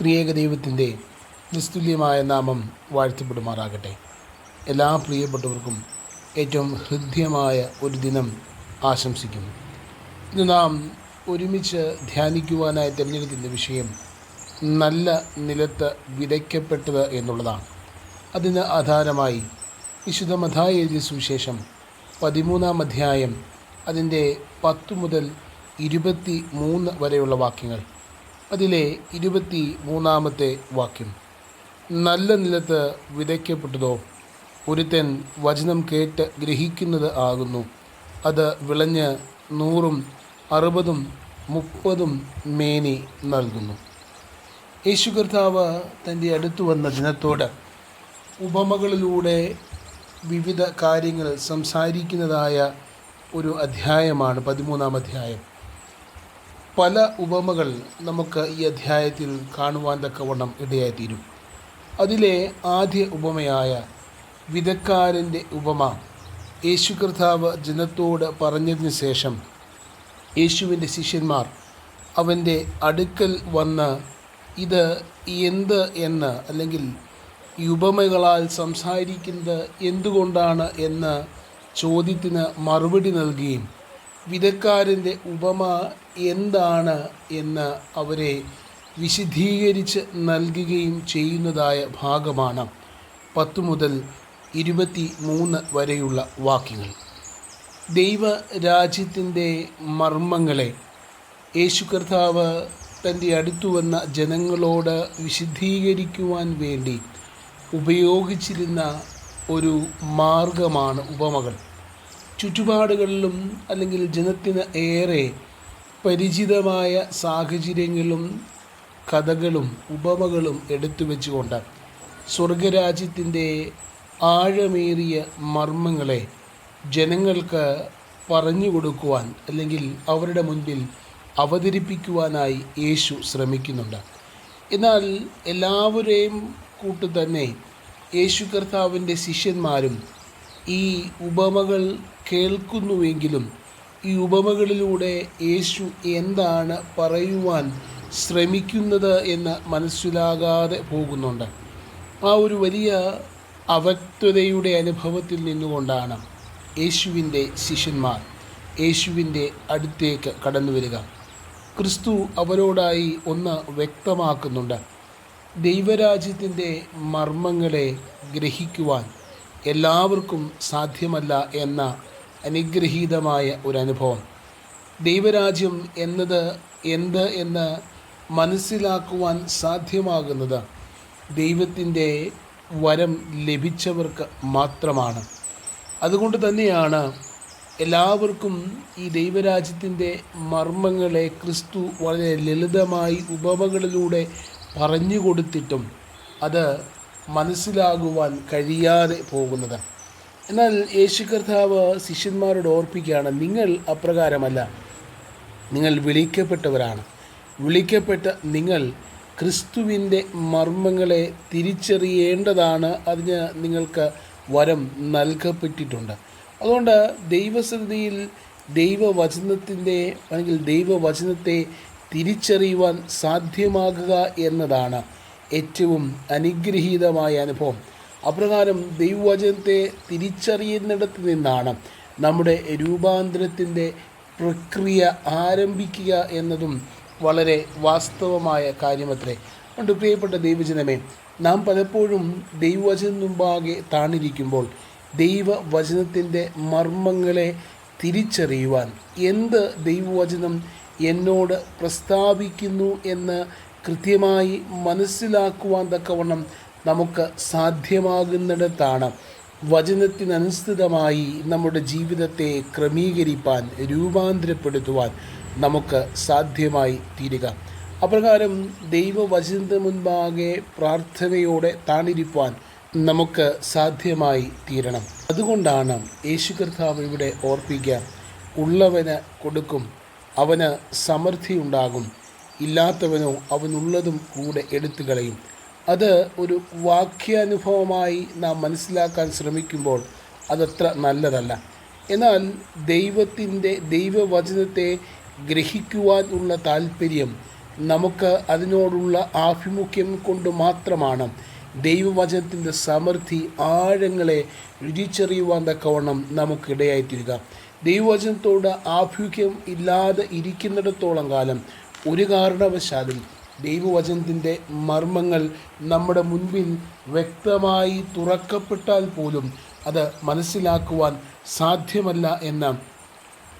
ത്രിയേക ദൈവത്തിന്റെ നിസ്തുല്യമായ നാമം വാഴ്ത്തപ്പെടുമാറാകട്ടെ. എല്ലാ പ്രിയപ്പെട്ടവർക്കും ഏറ്റവും ഹൃദ്യമായ ഒരു ദിനം ആശംസിക്കുന്നു. ഇന്ന് നാം ഒരുമിച്ച് ധ്യാനിക്കുവാനായി തിരഞ്ഞെടുക്കുന്ന വിഷയം നല്ല നിലത്ത് വിതയ്ക്കപ്പെട്ടത് എന്നുള്ളതാണ്. അതിന് ആധാരമായി വിശുദ്ധ മഥായ എഴുതിയ സുവിശേഷം പതിമൂന്നാം അധ്യായം അതിന്റെ പത്ത് മുതൽ ഇരുപത്തി മൂന്ന് വരെയുള്ള വാക്യങ്ങൾ അതിലെ ഇരുപത്തി മൂന്നാമത്തെ വാക്യം. നല്ല നിലത്ത് വിതയ്ക്കപ്പെട്ടതോ? ഒരുത്തൻ വചനം കേട്ട് ഗ്രഹിക്കുന്നത് ആകുന്നു. അത് വിളഞ്ഞ് നൂറും അറുപതും മുപ്പതും മേനി നൽകുന്നു. യേശു കർത്താവ് തന്റെ അടുത്തു വന്ന ദിനത്തോട് ഉപമകളിലൂടെ വിവിധ കാര്യങ്ങൾ സംസാരിക്കുന്നതായ ഒരു അധ്യായമാണ് പതിമൂന്നാം അധ്യായം. പല ഉപമകൾ നമുക്ക് ഈ അധ്യായത്തിൽ കാണുവാൻ തക്കവണ്ണം ഇടയായിത്തീരും. അതിലെ ആദ്യ ഉപമയായ വിധക്കാരന്റെ ഉപമ യേശു കർത്താവ് ജനത്തോട് പറഞ്ഞതിന് ശേഷം യേശുവിന്റെ ശിഷ്യന്മാർ അവന്റെ അടുക്കൽ വന്ന് ഇത് എന്ത് എന്ന് അല്ലെങ്കിൽ ഈ ഉപമകളാൽ സംസാരിക്കുന്നത് എന്തുകൊണ്ടാണ് എന്ന ചോദ്യത്തിന് മറുപടി നൽകുകയും വിധക്കാരന്റെ ഉപമ എന്താണ് എന്ന് അവരെ വിശദീകരിച്ച് നൽകുകയും ചെയ്യുന്നതായ ഭാഗമാണ് പത്തു മുതൽ ഇരുപത്തി മൂന്ന് വരെയുള്ള വാക്യങ്ങൾ. ദൈവരാജ്യത്തിന്റെ മർമ്മങ്ങളെ യേശു കർത്താവ് തന്റെ അടുത്തു വന്ന ജനങ്ങളോട് വിശദീകരിക്കുവാൻ വേണ്ടി ഉപയോഗിച്ചിരുന്ന ഒരു മാർഗമാണ് ഉപമകൾ. ചുറ്റുപാടുകളിലും അല്ലെങ്കിൽ ജനത്തിന് ഏറെ പരിചിതമായ സാഹചര്യങ്ങളും കഥകളും ഉപമകളും എടുത്തു വെച്ചുകൊണ്ട് സ്വർഗരാജ്യത്തിന്റെ ആഴമേറിയ മർമ്മങ്ങളെ ജനങ്ങൾക്ക് പറഞ്ഞു കൊടുക്കുവാൻ അല്ലെങ്കിൽ അവരുടെ മുൻപിൽ അവതരിപ്പിക്കുവാനായി യേശു ശ്രമിക്കുന്നുണ്ട്. എന്നാൽ എല്ലാവരെയും കൂട്ടു തന്നെ യേശു കർത്താവിന്റെ ശിഷ്യന്മാരും ഈ ഉപമകൾ കേൾക്കുന്നുവെങ്കിലും ഈ ഉപമകളിലൂടെ യേശു എന്താണ് പറയുവാൻ ശ്രമിക്കുന്നത് എന്ന് മനസ്സിലാകാതെ പോകുന്നുണ്ട്. ആ ഒരു വലിയ അവക്തതയുടെ അനുഭവത്തിൽ നിന്നുകൊണ്ടാണ് യേശുവിന്റെ ശിഷ്യന്മാർ യേശുവിന്റെ അടുത്തേക്ക് കടന്നു വരിക. ക്രിസ്തു അവരോടായി ഒന്ന് വ്യക്തമാക്കുന്നുണ്ട്. ദൈവരാജ്യത്തിന്റെ മർമ്മങ്ങളെ ഗ്രഹിക്കുവാൻ എല്ലാവർക്കും സാധ്യമല്ല എന്ന അനുഗ്രഹീതമായ ഒരു അനുഭവം ദൈവരാജ്യം എന്നത് എന്ത് എന്ന് മനസ്സിലാക്കുവാൻ സാധ്യമാകുന്നത് ദൈവത്തിന്റെ വരം ലഭിച്ചവർക്ക് മാത്രമാണ്. അതുകൊണ്ട് തന്നെയാണ് എല്ലാവർക്കും ഈ ദൈവരാജ്യത്തിന്റെ മർമ്മങ്ങളെ ക്രിസ്തു വളരെ ലളിതമായി ഉപമകളിലൂടെ പറഞ്ഞു കൊടുത്തിട്ടും അത് മനസ്സിലാകുവാൻ കഴിയാതെ പോകുന്നത്. എന്നാൽ യേശു കർത്താവ് ശിഷ്യന്മാരോട് ഓർപ്പിക്കുകയാണ് നിങ്ങൾ അപ്രകാരമല്ല നിങ്ങൾ വിളിക്കപ്പെട്ടവരാണ്. വിളിക്കപ്പെട്ട നിങ്ങൾ ക്രിസ്തുവിന്റെ മർമ്മങ്ങളെ തിരിച്ചറിയേണ്ടതാണ്. അതിന് നിങ്ങൾക്ക് വരം നൽകപ്പെട്ടിട്ടുണ്ട്. അതുകൊണ്ട് ദൈവസന്നിധിയിൽ ദൈവവചനത്തിന്റെ അല്ലെങ്കിൽ ദൈവവചനത്തെ തിരിച്ചറിയുവാൻ സാധ്യമാകുക എന്നതാണ് ഏറ്റവും അനുഗ്രഹീതമായ അനുഭവം. അപ്രകാരം ദൈവവചനത്തെ തിരിച്ചറിയുന്നിടത്ത് നിന്നാണ് നമ്മുടെ രൂപാന്തരത്തിന്റെ പ്രക്രിയ ആരംഭിക്കുക എന്നതും വളരെ വാസ്തവമായ കാര്യമത്രേ. അതുകൊണ്ട് പ്രിയപ്പെട്ട ദൈവജനമേ നാം പലപ്പോഴും ദൈവവചനം മുമ്പാകെ താണിരിക്കുമ്പോൾ ദൈവവചനത്തിന്റെ മർമ്മങ്ങളെ തിരിച്ചറിയുവാൻ എന്ത് ദൈവവചനം എന്നോട് പ്രസ്താവിക്കുന്നു എന്ന് കൃത്യമായി മനസ്സിലാക്കുവാൻ തക്കവണ്ണം നമുക്ക് സാധ്യമാകുന്നിടത്താണ് വചനത്തിനനുസൃതമായി നമ്മുടെ ജീവിതത്തെ ക്രമീകരിപ്പാൻ രൂപാന്തരപ്പെടുത്തുവാൻ നമുക്ക് സാധ്യമായി തീരുക. അപ്രകാരം ദൈവവചനത്തിന് മുൻപാകെ പ്രാർത്ഥനയോടെ താണിരിപ്പാൻ നമുക്ക് സാധ്യമായി തീരണം. അതുകൊണ്ടാണ് യേശു കർത്താവ് ഇവിടെ ഓർപ്പിക്കുക ഉള്ളവന് കൊടുക്കും അവന് സമൃദ്ധിയുണ്ടാകും. ഇല്ലാത്തവനോ അവനുള്ളതും കൂടെ എടുത്തു കളയും. അത് ഒരു വാക്യാനുഭവമായി നാം മനസ്സിലാക്കാൻ ശ്രമിക്കുമ്പോൾ അതത്ര നല്ലതല്ല. എന്നാൽ ദൈവത്തിന്റെ ദൈവവചനത്തെ ഗ്രഹിക്കുവാൻ ഉള്ള താല്പര്യം നമുക്ക് അതിനോടുള്ള ആഭിമുഖ്യം കൊണ്ട് മാത്രമാണ്. ദൈവവചനത്തിന്റെ സമൃദ്ധി ആഴങ്ങളെ രുചിച്ചറിയുവാൻ തക്കവണ്ണം നമുക്കിടയായിത്തീരുക. ദൈവവചനത്തോട് ആഭിമുഖ്യം ഇല്ലാതെ ഇരിക്കുന്നിടത്തോളം കാലം ഒരു കാരണവശാലും ദൈവവചനത്തിന്റെ മർമ്മങ്ങൾ നമ്മുടെ മുൻപിൽ വ്യക്തമായി തുറക്കപ്പെട്ടാൽ പോലും അത് മനസ്സിലാക്കുവാൻ സാധ്യമല്ല എന്ന്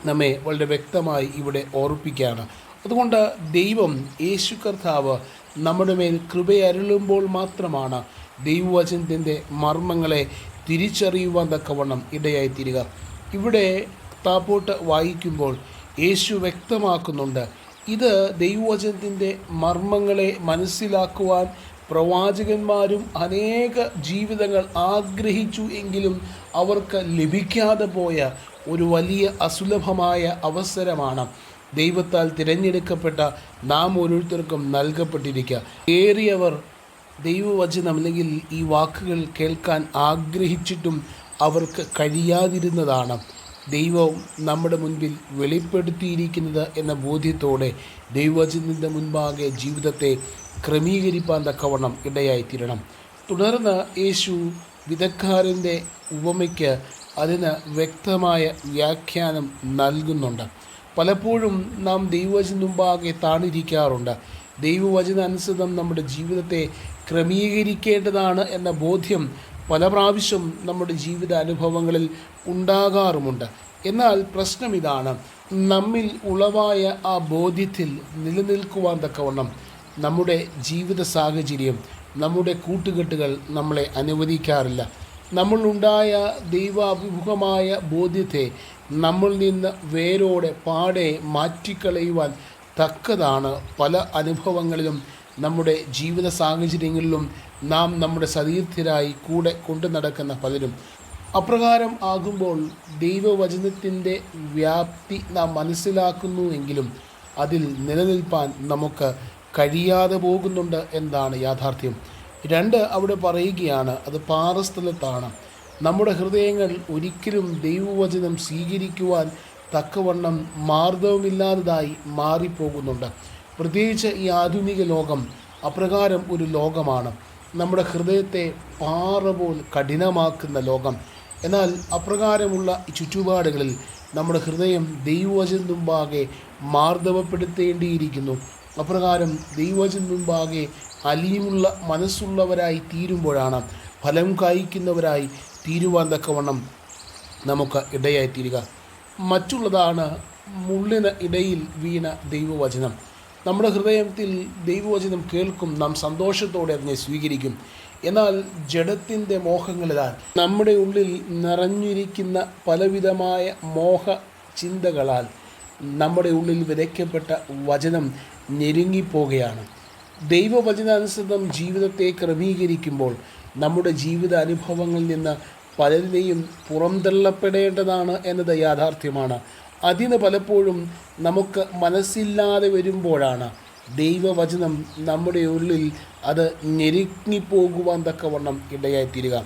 നമ്മെ വളരെ വ്യക്തമായി ഇവിടെ ഓർപ്പിക്കുകയാണ്. അതുകൊണ്ട് ദൈവം യേശു കർത്താവ് നമ്മുടെ മേൽ കൃപയരുളുമ്പോൾ മാത്രമാണ് ദൈവവചനത്തിന്റെ മർമ്മങ്ങളെ തിരിച്ചറിയുവാൻ തക്കവണ്ണം ഇടയായിത്തീരുക. ഇവിടെ താപ്പോട്ട് വായിക്കുമ്പോൾ യേശു വ്യക്തമാക്കുന്നുണ്ട് ഇത് ദൈവവചനത്തിന്റെ മർമ്മങ്ങളെ മനസ്സിലാക്കുവാൻ പ്രവാചകന്മാരും അനേക ജീവിതങ്ങൾ ആഗ്രഹിച്ചു എങ്കിലും അവർക്ക് ലഭിക്കാതെ പോയ ഒരു വലിയ അസുലഭമായ അവസരമാണ്. ദൈവത്താൽ തിരഞ്ഞെടുക്കപ്പെട്ട നാം ഓരോരുത്തർക്കും നൽകപ്പെട്ടിരിക്കുക. ഏറിയവർ ദൈവവചനം അല്ലെങ്കിൽ ഈ വാക്കുകൾ കേൾക്കാൻ ആഗ്രഹിച്ചിട്ടും അവർക്ക് കഴിയാതിരുന്നതാണ്. ദൈവം നമ്മുടെ മുൻപിൽ വെളിപ്പെടുത്തിയിരിക്കുന്നത് എന്ന ബോധ്യത്തോടെ ദൈവചിന്തിന്റെ മുൻപാകെ ജീവിതത്തെ ക്രമീകരിപ്പാൻ തക്കവണ്ണം ഇടയായിത്തീരണം. തുടർന്ന് യേശു വിദഗ്ധാരന്റെ ഉപമയ്ക്ക് അതിന് വ്യക്തമായ വ്യാഖ്യാനം നൽകുന്നുണ്ട്. പലപ്പോഴും നാം ദൈവവചന മുമ്പാകെ താണിരിക്കാറുണ്ട്. ദൈവവചന അനുസൃതം നമ്മുടെ ജീവിതത്തെ ക്രമീകരിക്കേണ്ടതാണ് എന്ന ബോധ്യം പല പ്രാവശ്യം നമ്മുടെ ജീവിത അനുഭവങ്ങളിൽ ഉണ്ടാകാറുമുണ്ട്. എന്നാൽ പ്രശ്നം ഇതാണ്. നമ്മിൽ ഉളവായ ആ ബോധ്യത്തിൽ നിലനിൽക്കുവാൻ തക്കവണ്ണം നമ്മുടെ ജീവിത സാഹചര്യം നമ്മുടെ കൂട്ടുകെട്ടുകൾ നമ്മളെ അനുവദിക്കാറില്ല. നമ്മളുണ്ടായ ദൈവാഭിമുഖമായ ബോധ്യത്തെ നമ്മൾ നിന്ന് വേരോടെ പാടെ മാറ്റിക്കളയുവാൻ തക്കതാണ് പല അനുഭവങ്ങളിലും നമ്മുടെ ജീവിത സാഹചര്യങ്ങളിലും നാം നമ്മുടെ സതീർത്ഥരായി കൂടെ കൊണ്ടു നടക്കുന്ന പലരും അപ്രകാരം ആകുമ്പോൾ ദൈവവചനത്തിന്റെ വ്യാപ്തി നാം മനസ്സിലാക്കുന്നു എങ്കിലും അതിൽ നിലനിൽപ്പാൻ നമുക്ക് കഴിയാതെ പോകുന്നുണ്ട് എന്നാണ് യാഥാർത്ഥ്യം. രണ്ട് അവിടെ പറയുകയാണ് അത് പാറസ്ഥലത്താണ്. നമ്മുടെ ഹൃദയങ്ങൾ ഒരിക്കലും ദൈവവചനം സ്വീകരിക്കുവാൻ തക്കവണ്ണം മാർദ്ദവമില്ലാത്തതായി മാറിപ്പോകുന്നുണ്ട്. പ്രത്യേകിച്ച് ഈ ആധുനിക ലോകം അപ്രകാരം ഒരു ലോകമാണ്. നമ്മുടെ ഹൃദയത്തെ പാറ പോൽ കഠിനമാക്കുന്ന ലോകം. എന്നാൽ അപ്രകാരമുള്ള ചുറ്റുപാടുകളിൽ നമ്മുടെ ഹൃദയം ദൈവവചന മുമ്പാകെ മാർദ്ദവപ്പെടുത്തേണ്ടിയിരിക്കുന്നു. അപ്രകാരം ദൈവവചന മുമ്പാകെ അലിയുമുള്ള മനസ്സുള്ളവരായി തീരുമ്പോഴാണ് ഫലം കായ്ക്കുന്നവരായി തീരുവാൻ തക്കവണ്ണം നമുക്ക് ഇടയായിത്തീരുക. മറ്റുള്ളതാണ് മുള്ളിന് ഇടയിൽ വീണ ദൈവവചനം. നമ്മുടെ ഹൃദയത്തിൽ ദൈവവചനം കേൾക്കും നാം സന്തോഷത്തോടെ അതിനെ സ്വീകരിക്കും. എന്നാൽ ജഡത്തിന്റെ മോഹങ്ങളിലാൽ നമ്മുടെ ഉള്ളിൽ നിറഞ്ഞിരിക്കുന്ന പലവിധമായ മോഹ ചിന്തകളാൽ നമ്മുടെ ഉള്ളിൽ വിതയ്ക്കപ്പെട്ട വചനം ഞെരുങ്ങിപ്പോവുകയാണ് ദൈവവചനാനുസൃതം ജീവിതത്തെ ക്രമീകരിക്കുമ്പോൾ നമ്മുടെ ജീവിത അനുഭവങ്ങളിൽ നിന്ന് പലരുടെയും പുറംതള്ളപ്പെടേണ്ടതാണ് എന്നത് യാഥാർത്ഥ്യമാണ്. അതിന് പലപ്പോഴും നമുക്ക് മനസ്സില്ലാതെ വരുമ്പോഴാണ് ദൈവവചനം നമ്മുടെ ഉള്ളിൽ അത് ഞെരുങ്ങിപ്പോകുവാൻ തക്കവണ്ണം ഇടയായിത്തീരുക.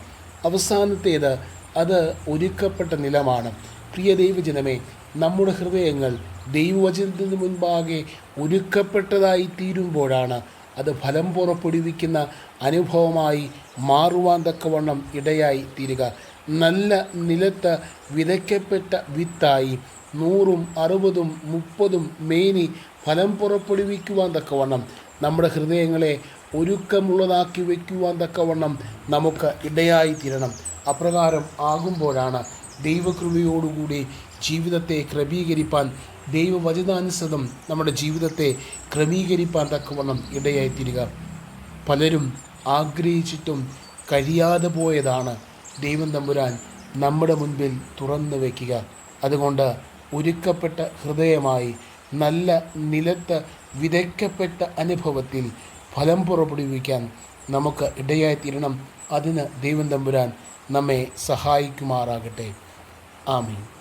അവസാനത്തേത് അത് ഒരുക്കപ്പെട്ട നിലമാണ്. പ്രിയ ദൈവജനമേ നമ്മുടെ ഹൃദയങ്ങൾ ദൈവവചനത്തിന് മുൻപാകെ ഒരുക്കപ്പെട്ടതായി തീരുമ്പോഴാണ് അത് ഫലം പുറപ്പെടുവിക്കുന്ന അനുഭവമായി മാറുവാൻ തക്കവണ്ണം ഇടയായി തീരുക നല്ല നിലത്ത് വിതയ്ക്കപ്പെട്ട വിത്തായി നൂറും അറുപതും മുപ്പതും മേനി ഫലം പുറപ്പെടുവിക്കുവാൻ തക്കവണ്ണം. നമ്മുടെ ഹൃദയങ്ങളെ ഒരുക്കമുള്ളതാക്കി വയ്ക്കുവാൻ തക്കവണ്ണം നമുക്ക് ഇടയായി തീരണം. അപ്രകാരം ആകുമ്പോഴാണ് ദൈവകൃപയോടുകൂടി ജീവിതത്തെ ക്രമീകരിപ്പാൻ ദൈവവചനാനുസൃതം നമ്മുടെ ജീവിതത്തെ ക്രമീകരിപ്പാൻ തക്കവണ്ണം ഇടയായിത്തീരുക. പലരും ആഗ്രഹിച്ചിട്ടും കഴിയാതെ പോയതാണ് ദൈവം തമ്പുരാൻ നമ്മുടെ മുൻപിൽ തുറന്നു വയ്ക്കുക. അതുകൊണ്ട് ഒരുക്കപ്പെട്ട ഹൃദയമായി നല്ല നിലത്ത് വിതയ്ക്കപ്പെട്ട അനുഭവത്തിൽ ഫലം പുറപ്പെടുവിക്കാൻ നമുക്ക് ഇടയായിത്തീരണം അതിന് ദൈവം തമ്പുരാൻ നമ്മെ സഹായിക്കുമാറാകട്ടെ. ആമീൻ.